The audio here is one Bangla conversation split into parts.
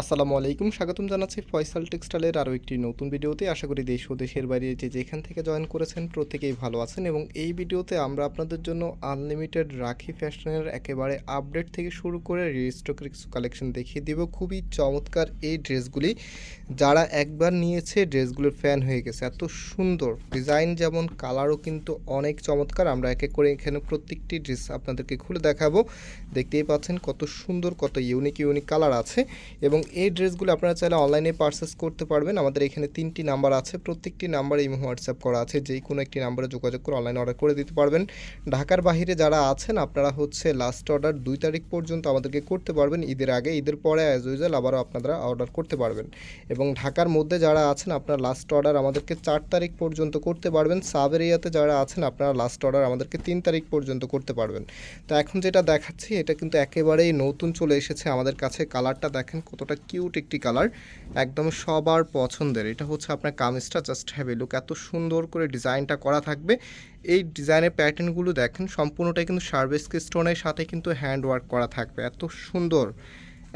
আসসালামু আলাইকুম, স্বাগতম জানাচ্ছি ফয়সাল টেক্সটাইলের আরও একটি নতুন ভিডিওতে। আশা করি দেশ ও দেশের বাইরে যে যেখান থেকে জয়েন করেছেন প্রত্যেকেই ভালো আছেন এবং এই ভিডিওতে আমরা আপনাদের জন্য আনলিমিটেড রাখি ফ্যাশনের একেবারে আপডেট থেকে শুরু করে রিস্টকের কিছু কালেকশন দেখিয়ে দিব। খুবই চমৎকার এই ড্রেসগুলি, যারা একবার নিয়েছে ড্রেসগুলোর ফ্যান হয়ে গেছে। এত সুন্দর ডিজাইন যেমন, কালারও কিন্তু অনেক চমৎকার। আমরা এক করে এখানে প্রত্যেকটি ড্রেস আপনাদেরকে খুলে দেখাবো। দেখতেই পাচ্ছেন কত সুন্দর, কত ইউনিক ইউনিক কালার আছে এবং এই ড্রেসগুলো আপনারা চাইলে অনলাইনে পারচেস করতে পারবেন। আমাদের এখানে তিনটি নাম্বার আছে। প্রত্যেকটি নাম্বারে ইমো, হোয়াটসঅ্যাপ করা আছে। যেই কোনো একটি নাম্বারে যোগাযোগ করে অনলাইনে অর্ডার করে দিতে পারবেন। ঢাকার বাইরে যারা আছেন, আপনারা হচ্ছে লাস্ট অর্ডার দুই তারিখ পর্যন্ত আমাদেরকে করতে পারবেন। ঈদের আগে, ঈদের পরে অ্যাজ ইউজুয়াল আবারও আপনারা অর্ডার করতে পারবেন। এবং ঢাকার মধ্যে যারা আছেন, আপনারা লাস্ট অর্ডার আমাদেরকে চার তারিখ পর্যন্ত করতে পারবেন। সাব এরিয়াতে যারা আছেন, আপনারা লাস্ট অর্ডার আমাদেরকে তিন তারিখ পর্যন্ত করতে পারবেন। তো এখন যেটা দেখাচ্ছি, এটা কিন্তু একেবারেই নতুন চলে এসেছে আমাদের কাছে। কালারটা দেখেন কতটা কিউট একটি কালার, একদম সবার পছন্দের। এটা হচ্ছে আপনার কামিজটা জাস্ট হ্যাভ এ লুক এত সুন্দর করে ডিজাইনটা করা থাকবে। এই ডিজাইনের প্যাটার্নগুলো দেখেন, সম্পূর্ণটাই কিন্তু সার্ভিস স্টোনের সাথে কিন্তু হ্যান্ড ওয়ার্ক করা থাকবে। এত সুন্দর।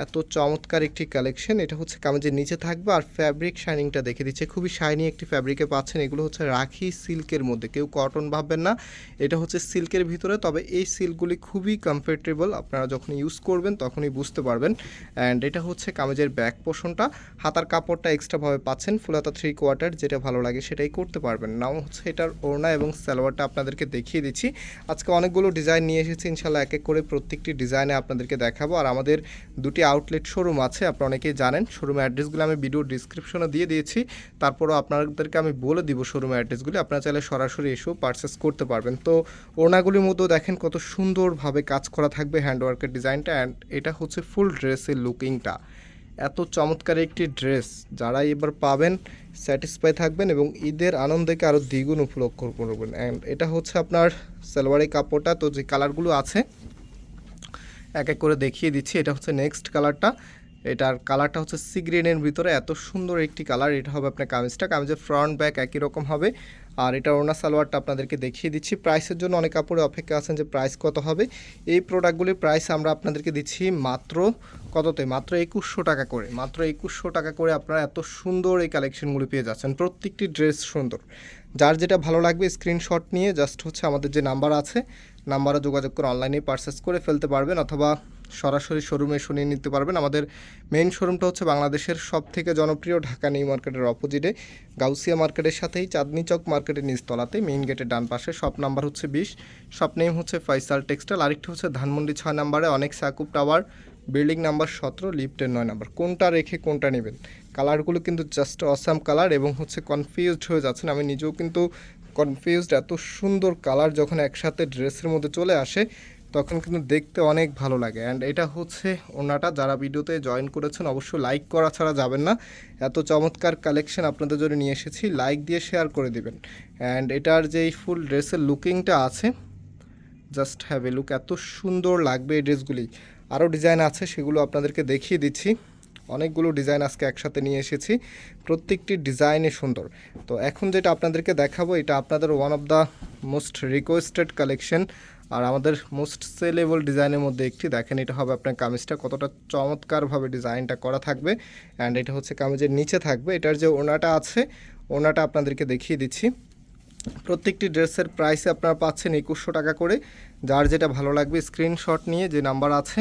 এত চমৎকার একটি কালেকশন। এটা হচ্ছে কামিজের নিচে থাকবে আর ফ্যাব্রিক শাইনিংটা দেখে দিচ্ছে। খুবই শাইনি একটি ফ্যাব্রিকে পাচ্ছেন। এগুলো হচ্ছে রাখি সিল্কের মধ্যে। কেউ কটন ভাববেন না। এটা হচ্ছে সিল্কের ভিতরে। তবে এই সিল্কগুলি খুবই কমফোর্টেবল আপনারা যখন ইউজ করবেন, তখনই বুঝতে পারবেন। অ্যান্ড এটা হচ্ছে কামিজের ব্যাক পোষণটা হাতার কাপড়টা এক্সট্রাভাবে পাচ্ছেন। ফুলাতা থ্রি কোয়ার্টার যেটা ভালো লাগে সেটাই করতে পারবেন। নাও হচ্ছে এটার ওড়না এবং সালোয়ারটা আপনাদেরকে দেখিয়ে দিচ্ছি। আজকে অনেকগুলো ডিজাইন নিয়ে এসেছি। ইনশাল্লাহ এক এক করে প্রত্যেকটি ডিজাইনে আপনাদেরকে দেখাবো। আর আমাদের দুটি আউটলেট শোরুম আছে, আপনারা অনেকেই জানেন। শোরুমের অ্যাড্রেসগুলো আমি ভিডিও ডিসক্রিপশনে দিয়ে দিয়েছি। তারপরও আপনাদেরকে আমি বলে দিব শোরুমের অ্যাড্রেসগুলি আপনারা চাইলে সরাসরি এসেও পারচেস করতে পারবেন। তো ওড়নাগুলির মধ্যেও দেখেন কত সুন্দরভাবে কাজ করা থাকবে হ্যান্ডওয়ার্কের ডিজাইনটা অ্যান্ড এটা হচ্ছে ফুল ড্রেসের লুকিংটা এত চমৎকার একটি ড্রেস যারা এবার পাবেন স্যাটিসফাই থাকবেন এবং ঈদের আনন্দকে আরও দ্বিগুণ উপলক্ষ করবেন। অ্যান্ড এটা হচ্ছে আপনার সালোয়ারি কাপড়টা। তো যে কালারগুলো আছে এক এক করে দেখিয়ে দিচ্ছি, এটা হচ্ছে নেক্সট কালারটা এটার কালারটা হচ্ছে সি গ্রিনের ভিতরে। এত সুন্দর একটি কালার এটা হবে আপনার কামিজটা। কামিজের ফ্রন্ট ব্যাক একই রকম হবে। আর এটা ওনা সালোয়ারটা আপনাদেরকে দেখিয়ে দিচ্ছি। প্রাইসের জন্য অনেক কাপড়ে অপেক্ষা আছেন যে প্রাইস কত হবে। এই প্রোডাক্টগুলির প্রাইস আমরা আপনাদেরকে দিচ্ছি মাত্র কততে? মাত্র একুশশো টাকা করে। মাত্র একুশশো টাকা করে আপনারা এত সুন্দর এই কালেকশনগুলি পেয়ে যাচ্ছেন। প্রত্যেকটি ড্রেস সুন্দর। যার যেটা ভালো লাগবে স্ক্রিনশট নিয়ে জাস্ট হচ্ছে আমাদের যে নাম্বার আছে নাম্বারে যোগাযোগ করে অনলাইনে পারচেস করে ফেলতে পারবেন অথবা সরাসরি শোরুমে শুনিয়ে নিতে পারবেন। আমাদের মেইন শোরুমটা হচ্ছে বাংলাদেশের সব থেকে জনপ্রিয় ঢাকা নিউ মার্কেটের অপোজিটে গাউসিয়া মার্কেটের সাথেই চাঁদনি চক মার্কেটের নিচতলাতে মেইন গেটের ডান পাশে। শপ নাম্বার হচ্ছে বিশ শপ নেম হচ্ছে ফয়সাল টেক্সটাইল আরেকটি হচ্ছে ধানমন্ডি ছয় নাম্বারে অনেক সাকুব টাওয়ার বিল্ডিং নাম্বার সতেরো লিফটের নয় নাম্বার কোনটা রেখে কোনটা নেবেন? কালারগুলো কিন্তু জাস্ট অসাম কালার এবং হচ্ছে কনফিউজড হয়ে যাচ্ছেন। আমি নিজেও কিন্তু কনফিউজড এত সুন্দর কালার যখন একসাথে ড্রেসের মধ্যে চলে আসে, তখন কিন্তু দেখতে অনেক ভালো লাগে। অ্যান্ড এটা হচ্ছে ওনাটা যারা ভিডিওতে জয়েন করেছেন, অবশ্যই লাইক করা ছাড়া যাবেন না। এত চমৎকার কালেকশন আপনাদের জন্য নিয়ে এসেছি। লাইক দিয়ে শেয়ার করে দিবেন। অ্যান্ড এটার যেই ফুল ড্রেসের লুকিংটা আছে জাস্ট হ্যাভ এ লুক এত সুন্দর লাগবে এই ড্রেসগুলি আরও ডিজাইন আছে, সেগুলো আপনাদেরকে দেখিয়ে দিচ্ছি। অনেকগুলো ডিজাইন আজকে একসাথে নিয়ে এসেছি। প্রত্যেকটি ডিজাইনে সুন্দর। তো এখন যেটা আপনাদেরকে দেখাবো, এটা আপনাদের one of the most requested collection আর আমাদের মোস্ট সেলেবল ডিজাইনের মধ্যে একটি। দেখেন, এটা হবে আপনার কামিজটা, কতটা চমৎকারভাবে ডিজাইনটা করা থাকবে। অ্যান্ড এটা হচ্ছে কামিজের নিচে থাকবে। এটার যে ওনাটা আছে, ওনাটা আপনাদেরকে দেখিয়ে দিচ্ছি। প্রত্যেকটি ড্রেসের প্রাইসে আপনারা পাচ্ছেন একুশশো টাকা করে। যার যেটা ভালো লাগবে স্ক্রিনশট নিয়ে যে নাম্বার আছে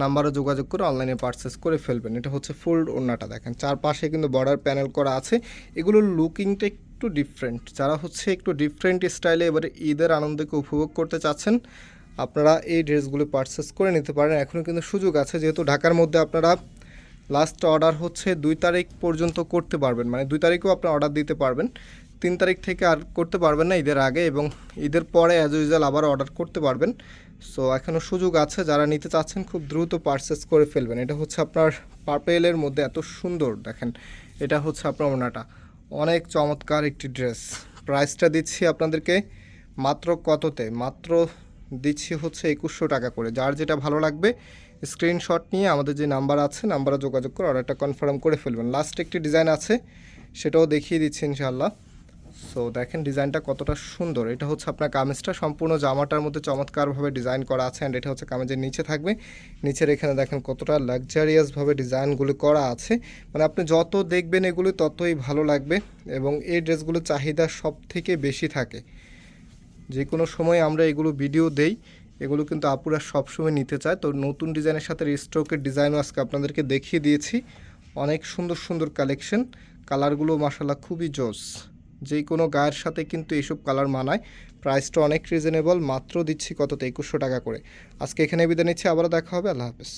নাম্বারে যোগাযোগ করে অনলাইনে পারচেস করে ফেলবেন। এটা হচ্ছে ফুল ওড়নাটা দেখেন। চারপাশে কিন্তু বর্ডার প্যানেল করা আছে। এগুলোর লুকিংটা একটু ডিফারেন্ট যারা হচ্ছে একটু ডিফারেন্ট স্টাইলে এবারে ঈদের আনন্দকে উপভোগ করতে চাচ্ছেন, আপনারা এই ড্রেসগুলো পারচেস করে নিতে পারেন। এখনও কিন্তু সুযোগ আছে। যেহেতু ঢাকার মধ্যে আপনারা লাস্ট অর্ডার হচ্ছে দুই তারিখ পর্যন্ত করতে পারবেন। মানে দুই তারিখেও আপনারা অর্ডার দিতে পারবেন। তিন তারিখ থেকে আর করতে পারবেন না ঈদের আগে এবং ঈদের পরে অ্যাজ ইউজুয়াল আবার অর্ডার করতে পারবেন। সো এখনও সুযোগ আছে, যারা নিতে চাচ্ছেন খুব দ্রুত পারচেস করে ফেলবেন। এটা হচ্ছে আপনার পার্পেলের মধ্যে এত সুন্দর, দেখেন, এটা হচ্ছে আপনার ওনাটা। অনেক চমৎকার একটি ড্রেস প্রাইসটা দিচ্ছি আপনাদেরকে মাত্র কততে? মাত্র দিচ্ছি হচ্ছে একুশশো টাকা করে। যার যেটা ভালো লাগবে স্ক্রিনশট নিয়ে আমাদের যে নাম্বার আছে নাম্বারে যোগাযোগ করে অর্ডারটা কনফার্ম করে ফেলবেন। লাস্ট একটি ডিজাইন আছে, সেটাও দেখিয়ে দিচ্ছি ইনশাআল্লাহ। সো দেখেন ডিজাইনটা কতটা সুন্দর। এটা হচ্ছে আপনার কামিজটা, সম্পূর্ণ জামাটার মধ্যে চমৎকারভাবে ডিজাইন করা আছে অ্যান্ড এটা হচ্ছে কামিজের নিচে থাকবে। নিচের এখানে দেখেন কতটা লাক্সারিয়াসভাবে ডিজাইনগুলো করা আছে। মানে আপনি যত দেখবেন এগুলো ততই ভালো লাগবে এবং এই ড্রেসগুলোর চাহিদা সব থেকে বেশি থাকে। যে কোনো সময় আমরা এগুলো ভিডিও দেই, এগুলো কিন্তু আপুরা সবসময় নিতে চায়। তো নতুন ডিজাইনের সাথে স্ট্রোকের ডিজাইনও আজকে আপনাদেরকে দেখিয়ে দিয়েছি। অনেক সুন্দর সুন্দর কালেকশন কালারগুলো মাসাল্লাহ খুবই জোস। যে কোনো গায়ের সাথে কিন্তু এইসব কালার মানায়। প্রাইসটা অনেক রিজনেবল মাত্র দিচ্ছি কততে? একুশশো টাকা করে। আজকে এখানে বিদায় নিচ্ছি, আবারও দেখা হবে, আল্লাহ হাফেজ।